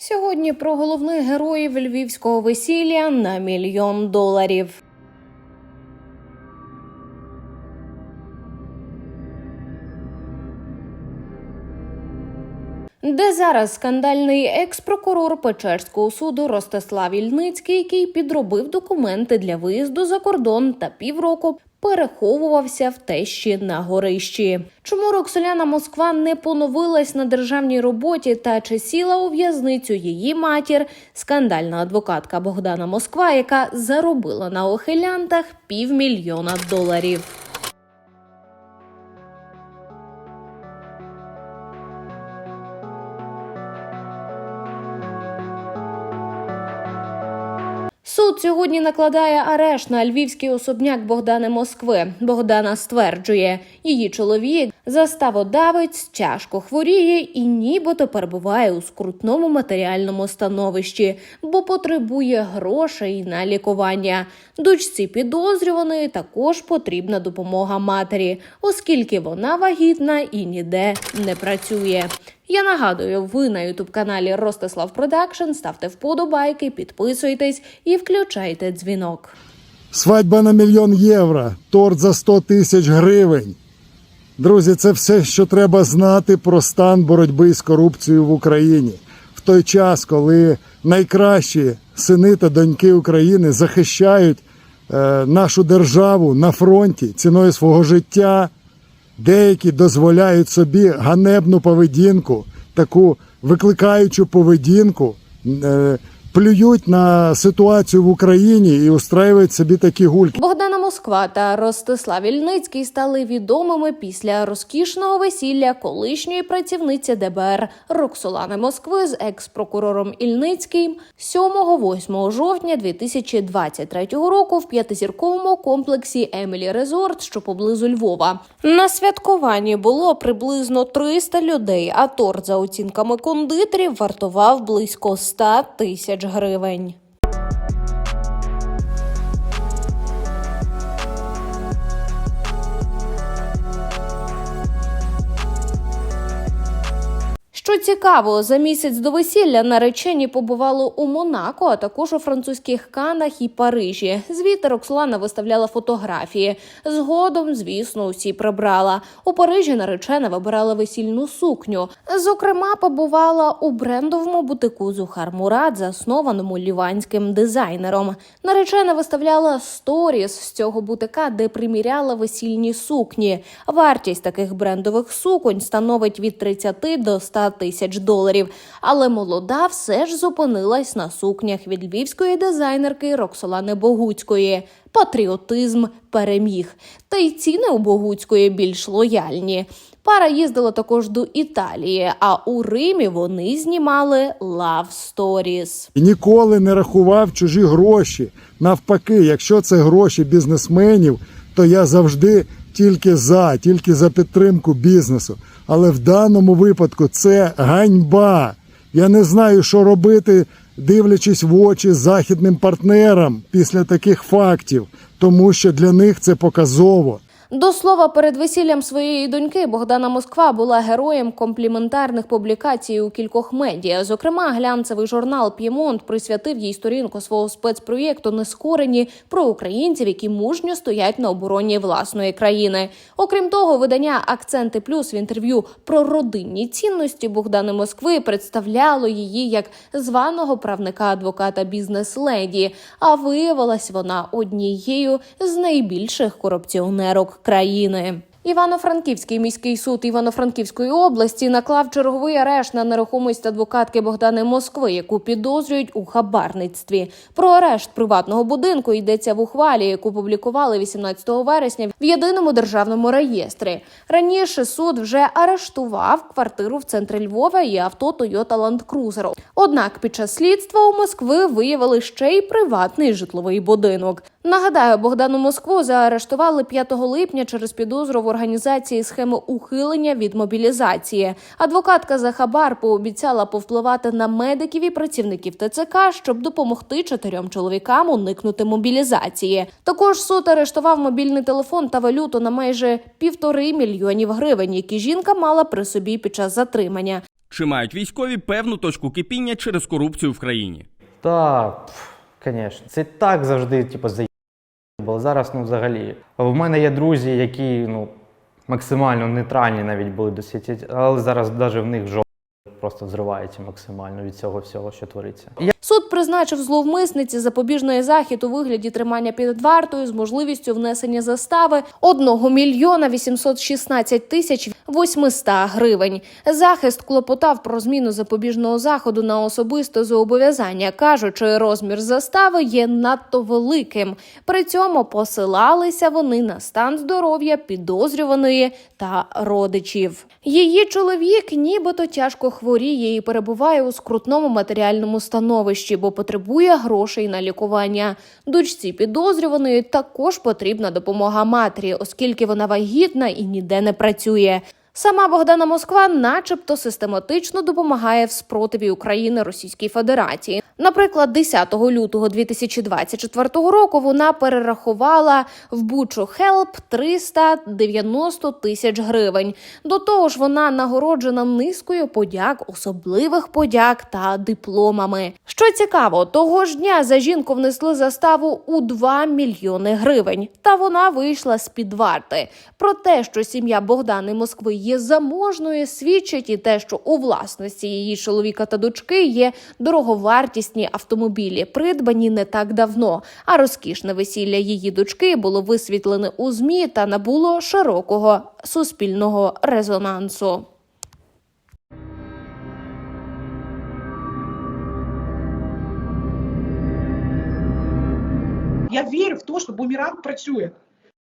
Сьогодні про головних героїв львівського весілля на мільйон доларів. Де зараз скандальний екс-прокурор Печерського суду Ростислав Ільницький, який підробив документи для виїзду за кордон та півроку переховувався в тещі на горищі. Чому Роксоляна Москва не поновилась на державній роботі та чи сіла у в'язницю її матір, скандальна адвокатка Богдана Москва, яка заробила на охилянтах півмільйона доларів. Суд сьогодні накладає арешт на львівський особняк Богдани Москви. Богдана стверджує, її чоловік заставодавець тяжко хворіє і нібито перебуває у скрутному матеріальному становищі, бо потребує грошей на лікування. Дочці підозрюваної також потрібна допомога матері, оскільки вона вагітна і ніде не працює. Я нагадую, ви на ютуб каналі Ростислав Продакшн. Ставте вподобайки, підписуйтесь і включайте дзвінок. Свадьба на мільйон євро, торт за 100 тисяч гривень. Друзі, це все, що треба знати про стан боротьби з корупцією в Україні в той час, коли найкращі сини та доньки України захищають е, нашу державу на фронті ціною свого життя. Деякі дозволяють собі ганебну поведінку, таку викликаючу поведінку, е, плюють на ситуацію в Україні і устраюють собі такі гульки. Богдана Москва та Ростислав Ільницький стали відомими після розкішного весілля колишньої працівниці ДБР Роксолани Москви з екс-прокурором Ільницьким 7-8 жовтня 2023 року в п'ятизірковому комплексі Емілі Резорт, що поблизу Львова. На святкуванні було приблизно 300 людей, а торт за оцінками кондитерів вартував близько 100 тисяч гривень. Що цікаво, за місяць до весілля наречені побували у Монако, а також у французьких Канах і Парижі. Звідти Роксолана виставляла фотографії. Згодом, звісно, усі прибрала. У Парижі наречена вибирала весільну сукню. Зокрема, побувала у брендовому бутику Зухар Мурат, заснованому ліванським дизайнером. Наречена виставляла сторіс з цього бутика, де приміряла весільні сукні. Вартість таких брендових суконь становить від 30 до 100 тисяч доларів. Але молода все ж зупинилась на сукнях від львівської дизайнерки Роксолани Богуцької. Патріотизм переміг. Та й ціни у Богуцької більш лояльні. Пара їздила також до Італії, а у Римі вони знімали Love Stories. Ніколи не рахував чужі гроші. Навпаки, якщо це гроші бізнесменів, то я завжди тільки за, тільки за підтримку бізнесу. Але в даному випадку це ганьба. Я не знаю, що робити, дивлячись в очі західним партнерам після таких фактів, тому що для них це показово. До слова, перед весіллям своєї доньки Богдана Москва була героєм компліментарних публікацій у кількох медіа. Зокрема, глянцевий журнал П'ємонт присвятив їй сторінку свого спецпроєкту Нескорені про українців, які мужньо стоять на обороні власної країни. Окрім того, видання Акценти Плюс в інтерв'ю про родинні цінності Богдани Москви представляло її як званого правника адвоката бізнес-леді. А виявилась вона однією з найбільших корупціонерок країни. Івано-Франківський міський суд Івано-Франківської області наклав черговий арешт на нерухомість адвокатки Богдани Москви, яку підозрюють у хабарництві. Про арешт приватного будинку йдеться в ухвалі, яку публікували 18 вересня в єдиному державному реєстрі. Раніше суд вже арештував квартиру в центрі Львова і авто Toyota Land Cruiser. Однак під час слідства у Москви виявили ще й приватний житловий будинок. Нагадаю, Богдану Москву заарештували 5 липня через підозру в організації схеми ухилення від мобілізації. Адвокатка за хабар пообіцяла повпливати на медиків і працівників ТЦК, щоб допомогти чотирьом чоловікам уникнути мобілізації. Також суд арештував мобільний телефон та валюту на майже півтори мільйонів гривень, які жінка мала при собі під час затримання. Чи мають військові певну точку кипіння через корупцію в країні? Та, звісно, це так завжди, типу, було. Зараз, ну, взагалі. В мене є друзі, які, ну, максимально нейтральні навіть були до але зараз навіть в них жопа просто взривається максимально від цього всього, що твориться. Суд призначив зловмисниці запобіжний захід у вигляді тримання під вартою з можливістю внесення застави 1 мільйона 816 тисяч 800 гривень. Захист клопотав про зміну запобіжного заходу на особисте зобов'язання, кажучи, розмір застави є надто великим. При цьому посилалися вони на стан здоров'я підозрюваної та родичів. Її чоловік нібито тяжко хворіє і перебуває у скрутному матеріальному становищі, бо потребує грошей на лікування. Дочці підозрюваної також потрібна допомога матері, оскільки вона вагітна і ніде не працює. Сама Богдана Москва, начебто, систематично допомагає в спротиві України Російській Федерації. Наприклад, 10 лютого 2024 року вона перерахувала в Бучу Хелп 390 тисяч гривень. До того ж, вона нагороджена низкою подяк, особливих подяк та дипломами. Що цікаво, того ж дня за жінку внесли заставу у 2 мільйони гривень, та вона вийшла з під варти. Про те, що сім'я Богдани Москви є заможною, свідчить і те, що у власності її чоловіка та дочки є дороговартісні автомобілі, придбані не так давно. А розкішне весілля її дочки було висвітлене у змі та набуло широкого суспільного резонансу. Я верю в то, что бумеранг працює.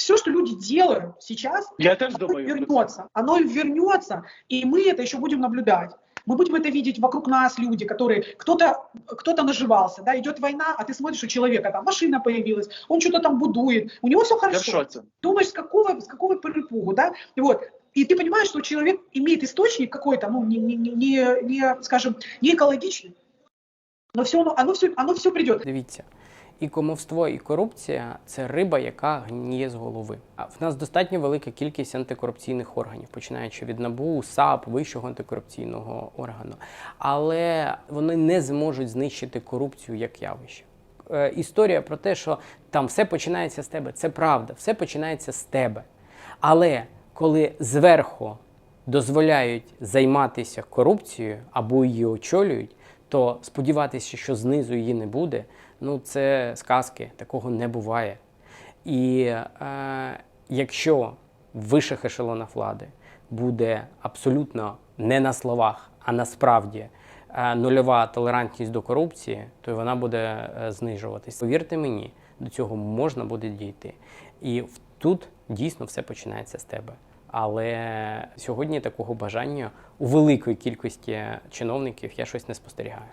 Все, что люди делают сейчас, Я теж оно думаю. вернется. Оно вернется, и мы это еще будем наблюдать. Мы будем это видеть вокруг нас, люди, которые кто-то кто наживался, да, идет война, а ты смотришь, у человека там машина появилась, он что-то там будует, у него все хорошо. шоці. Думаешь, с какого, с какого перепугу, да, и вот. И ты понимаешь, что человек имеет источник какой-то, ну, не, не, не- не, скажем, не экологичный, но все, оно, все, оно все придет. Дивіться, і комовство, і корупція це риба, яка гніє з голови. А в нас достатньо велика кількість антикорупційних органів, починаючи від НАБУ, САП, вищого антикорупційного органу. Але вони не зможуть знищити корупцію як явище. Е, історія про те, що там все починається з тебе, це правда, все починається з тебе. Але коли зверху дозволяють займатися корупцією або її очолюють, то сподіватися, що знизу її не буде, ну це сказки, такого не буває. І е, якщо в вищих ешелонах влади буде абсолютно не на словах, а насправді е, нульова толерантність до корупції, то вона буде е, знижуватись. Повірте мені, до цього можна буде дійти. І тут дійсно все починається з тебе. Але сьогодні такого бажання у великої кількості чиновників я щось не спостерігаю.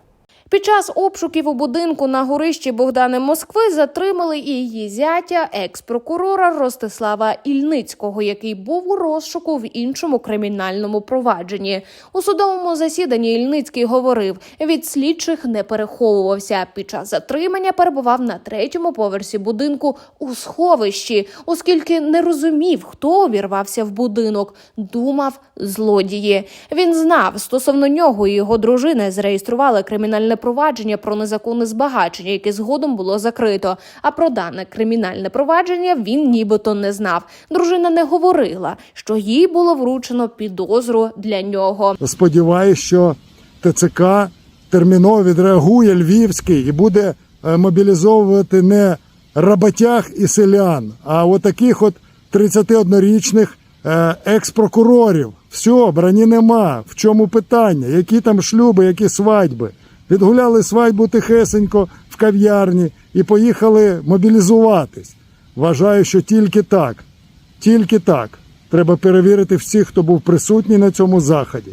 Під час обшуків у будинку на горищі Богдани Москви затримали і її зятя, екс-прокурора Ростислава Ільницького, який був у розшуку в іншому кримінальному провадженні. У судовому засіданні Ільницький говорив: від слідчих не переховувався. Під час затримання перебував на третьому поверсі будинку у сховищі, оскільки не розумів, хто увірвався в будинок. Думав злодії. Він знав стосовно нього і його дружини зареєстрували кримінальне провадження про незаконне збагачення, яке згодом було закрито. А про дане кримінальне провадження він нібито не знав. Дружина не говорила, що їй було вручено підозру для нього. Сподіваюсь, що ТЦК терміново відреагує Львівський і буде е, мобілізовувати не роботяг і селян, а от таких от 31-річних е, екс-прокурорів. Все, броні нема. В чому питання? Які там шлюби, які свадьби? Відгуляли свадьбу тихесенько в кав'ярні і поїхали мобілізуватись. Вважаю, що тільки так, тільки так треба перевірити всіх, хто був присутній на цьому заході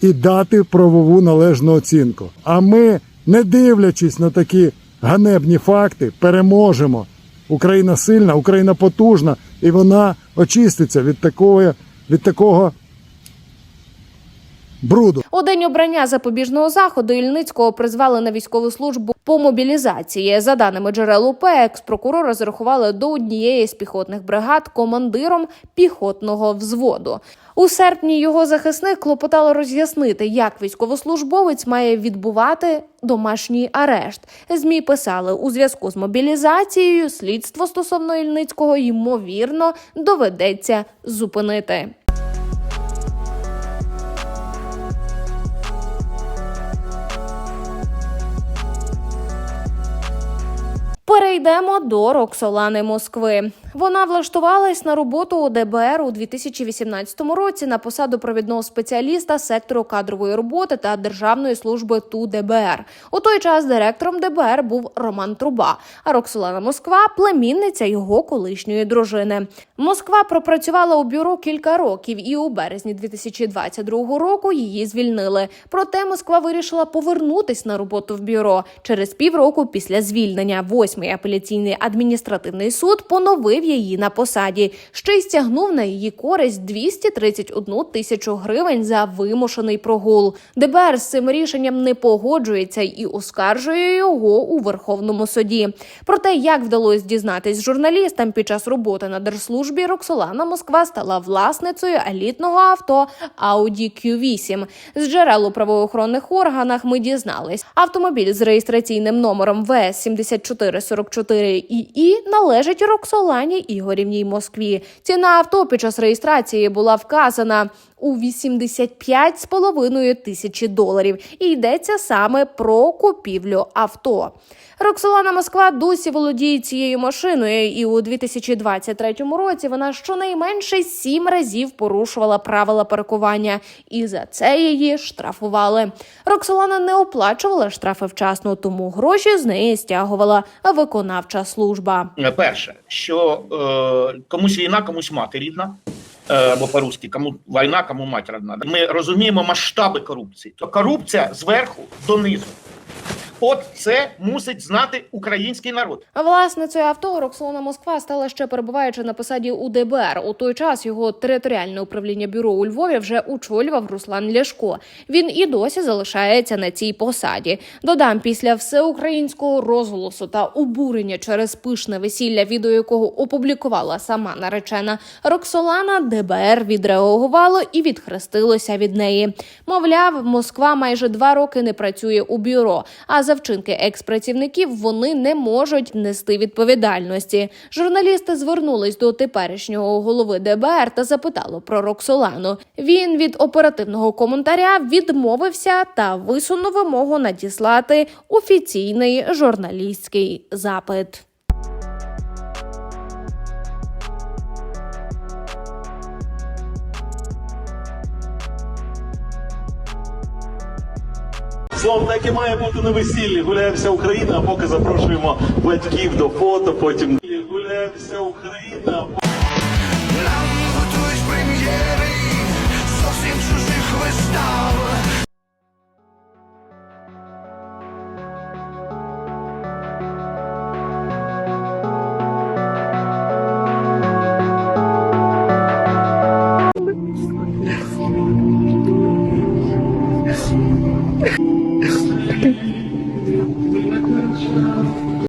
і дати правову належну оцінку. А ми, не дивлячись на такі ганебні факти, переможемо. Україна сильна, Україна потужна, і вона очиститься від такого, від такого бруду. У день обрання запобіжного заходу Ільницького призвали на військову службу По мобілізації, за даними джерел УП, екс-прокурора зарахували до однієї з піхотних бригад командиром піхотного взводу. У серпні його захисник клопотало роз'яснити, як військовослужбовець має відбувати домашній арешт. Змі писали у зв'язку з мобілізацією слідство стосовно Ільницького ймовірно доведеться зупинити. Перейдемо до Роксолани Москви. Вона влаштувалась на роботу у ДБР у 2018 році на посаду провідного спеціаліста сектору кадрової роботи та Державної служби ТУ ДБР. У той час директором ДБР був Роман Труба, а Роксолана Москва племінниця його колишньої дружини. Москва пропрацювала у бюро кілька років, і у березні 2022 року її звільнили. Проте Москва вирішила повернутись на роботу в бюро через півроку після звільнення. Восьмий апеляційний адміністративний суд поновив її на посаді, ще й стягнув на її користь 231 тисячу гривень за вимушений прогул. ДБР з цим рішенням не погоджується і оскаржує його у Верховному суді. Про те, як вдалося дізнатись журналістам під час роботи на держслужбі, Роксолана Москва стала власницею елітного авто Audi Q8. З джерел у правоохоронних органах ми дізнались. Автомобіль з реєстраційним номером ВС 7444 ІІ належить Роксолані Ігорівній Москві. Ціна авто під час реєстрації була вказана у 85,5 тисячі доларів. І йдеться саме про купівлю авто. Роксолана Москва досі володіє цією машиною, і у 2023 році вона щонайменше сім разів порушувала правила паркування, і за це її штрафували. Роксолана не оплачувала штрафи вчасно, тому гроші з неї стягувала виконавча служба. Перше, що е, комусь війна, комусь мати рідна, або по-русски, кому війна, кому мать родна. Ми розуміємо масштаби корупції. То корупція зверху донизу. От це мусить знати український народ. Власницею авто Роксолана Москва стала ще перебуваючи на посаді у ДБР. У той час його територіальне управління бюро у Львові вже очолював Руслан Ляшко. Він і досі залишається на цій посаді. Додам, після всеукраїнського розголосу та обурення через пишне весілля, відео якого опублікувала сама наречена Роксолана, ДБР відреагувало і відхрестилося від неї. Мовляв, Москва майже два роки не працює у бюро. А за вчинки експрацівників вони не можуть нести відповідальності. Журналісти звернулись до теперішнього голови ДБР та запитали про Роксолану. Він від оперативного коментаря відмовився та висунув вимогу надіслати офіційний журналістський запит. Словом, так і має бути на весіллі. Гуляє вся Україна, а поки запрошуємо батьків до фото, потім гуляє вся Україна.